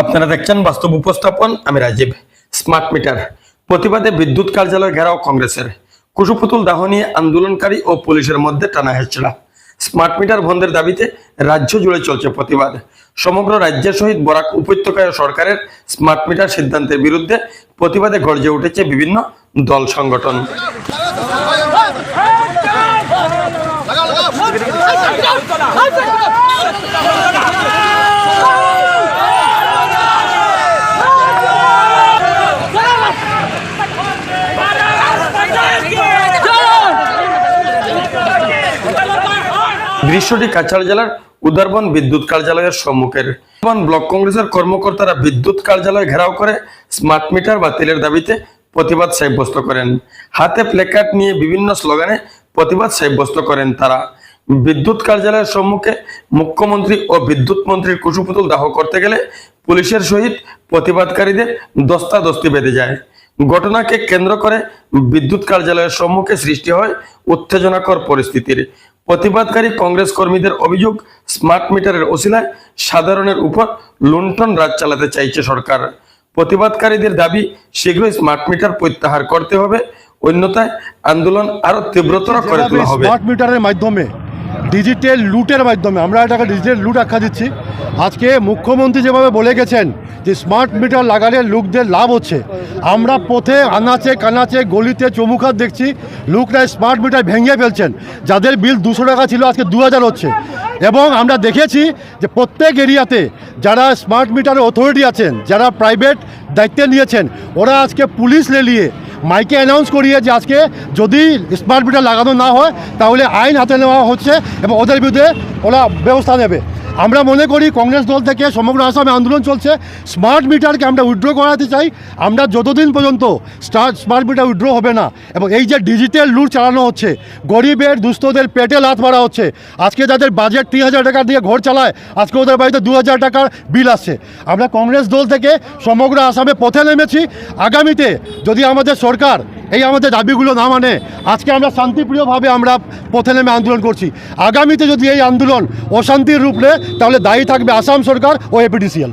আপনারা দেখছেন বাস্তব উপস্থাপন, আমি রাজীব। স্মার্ট মিটার প্রতিবাদে বিদ্যুৎ কার্যালয় ঘেরাও কংগ্রেসের। কুশপুতুল দাহ নিয়ে আন্দোলনকারী ও পুলিশের মধ্যে টানা হেঁচড়া। স্মার্ট মিটার বন্ধের দাবিতে রাজ্য জুড়ে চলছে প্রতিবাদ সমগ্র রাজ্যের সহিত বরাক উপত্যকায় সরকারের স্মার্ট মিটার সিদ্ধান্তের বিরুদ্ধে প্রতিবাদে গর্জে উঠেছে বিভিন্ন দল সংগঠন দৃশ্যটি কাছাড় জেলার উদারবন বিদ্যুৎ কার্যালয়ের সম্মুখের। ব্লক কংগ্রেসের কর্মকর্তারা বিদ্যুৎ কার্যালয় ঘেরাও করে স্মার্ট মিটার বাতিলের দাবিতে প্রতিবাদ সাব্যস্ত করেন। হাতে প্লেকার্ড নিয়ে বিভিন্ন স্লোগানে প্রতিবাদ সাব্যস্ত করেন তারা। বিদ্যুৎ কার্যালয়ের সম্মুখে মুখ্যমন্ত্রী ও বিদ্যুৎ মন্ত্রীর কুশপুতুল দাহ করতে গেলে পুলিশের সহিত প্রতিবাদকারীদের দস্তাদস্তি বেঁধে যায়। ঘটনাকে কেন্দ্র করে বিদ্যুৎ কার্যালয়ের সম্মুখে সৃষ্টি হয় উত্তেজনাকর পরিস্থিতির। প্রতিবাদকারী কংগ্রেস কর্মীদের অভিযোগ স্মার্ট মিটারের ওসিলায় সাধারণের উপর লুণ্ঠন রাজ চালাতে চাইছে সরকার। প্রতিবাদকারীদের দাবি শীঘ্রই স্মার্ট মিটার প্রত্যাহার করতে হবে। অন্যথায় আন্দোলন আরও তীব্রতর করে তোলা হবে। স্মার্ট মিটারের মাধ্যমে ডিজিটাল লুটের মাধ্যমে আমরা এটাকে ডিজিটাল লুট আখ্যা দিচ্ছি আজকে মুখ্যমন্ত্রী যেভাবে বলে গেছেন যে স্মার্ট মিটার লাগালে লোকদের লাভ হচ্ছে। আমরা পথে আনাচে কানাচে গলিতে চমুখাত দেখছি, লোকরা স্মার্ট মিটার ভেঙে ফেলছেন। যাদের বিল দুশো টাকা ছিল, আজকে দু হাজার হচ্ছে। এবং আমরা দেখেছি যে প্রত্যেক এরিয়াতে যারা স্মার্ট মিটারের অথরিটি আছেন, যারা প্রাইভেট দায়িত্বে নিয়েছেন, ওরা আজকে পুলিশ লেলিয়ে মাইকে অ্যানাউন্স করিয়ে যে আজকে যদি স্মার্ট মিটার লাগানো না হয়, তাহলে আইন হাতে নেওয়া হচ্ছে এবং ওদের বিরুদ্ধে ওরা ব্যবস্থা নেবে। আমরা মনে করি কংগ্রেস দল থেকে সমগ্র আসামে আন্দোলন চলছে। স্মার্ট মিটারকে আমরা উইথড্র করাতে চাই। আমরা যতদিন পর্যন্ত স্মার্ট মিটার উইথড্র হবে না, এবং এই যে ডিজিটাল লুট চালানো হচ্ছে, গরিবের, দুস্থদের পেটে লাত মারা হচ্ছে, আজকে যাদের বাজেট তিন হাজার টাকা দিয়ে ঘর চালায়, আজকে ওদের বাড়িতে দু হাজার টাকার বিল আসছে। আমরা কংগ্রেস দল থেকে সমগ্র আসামে পথে নেমেছি। আগামীতে যদি আমাদের সরকার এই আমাদের দাবিগুলো না মানে আজকে আমরা শান্তিপ্রিয়ভাবে আমরা পথে নেমে আন্দোলন করছি। আগামীতে যদি এই আন্দোলন অশান্তির রূপ নেয়, তাহলে দায়ী থাকবে আসাম সরকার ও এপিডিসিএল।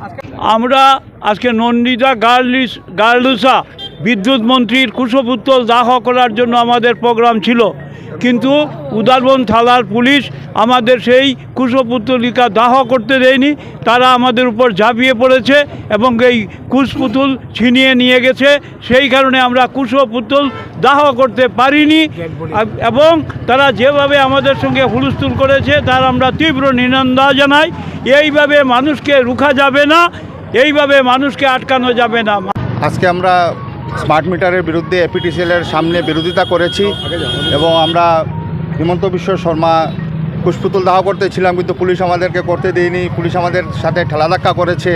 আমরা আজকে নন্দিতা গার্লিস গার্লুসা বিদ্যুৎ মন্ত্রীর কুশপুত্র দাহ করার জন্য আমাদের প্রোগ্রাম ছিল। কিন্তু উদারবন থালার পুলিশ আমাদের সেই কুশপুতলিকা দাহ করতে দেয়নি। তারা আমাদের উপর ঝাঁপিয়ে পড়েছে এবং এই কুশপুতুল ছিনিয়ে নিয়ে গেছে। সেই কারণে আমরা কুশপুতুল দাহ করতে পারিনি এবং তারা যেভাবে আমাদের সঙ্গে হুলস্থুল করেছে, তার আমরা তীব্র নিনন্দা জানাই। এইভাবে মানুষকে রুখা যাবে না, এইভাবে মানুষকে আটকানো যাবে না। আজকে আমরা স্মার্ট মিটারের বিরুদ্ধে এপিটিসিএলের সামনে বিরোধিতা করেছি এবং আমরা হিমন্ত বিশ্ব শর্মা কুশপুতুল দাহ করতেছিলাম কিন্তু পুলিশ আমাদেরকে করতে দেয়নি। পুলিশ আমাদের সাথে ঠেলাধাক্কা করেছে।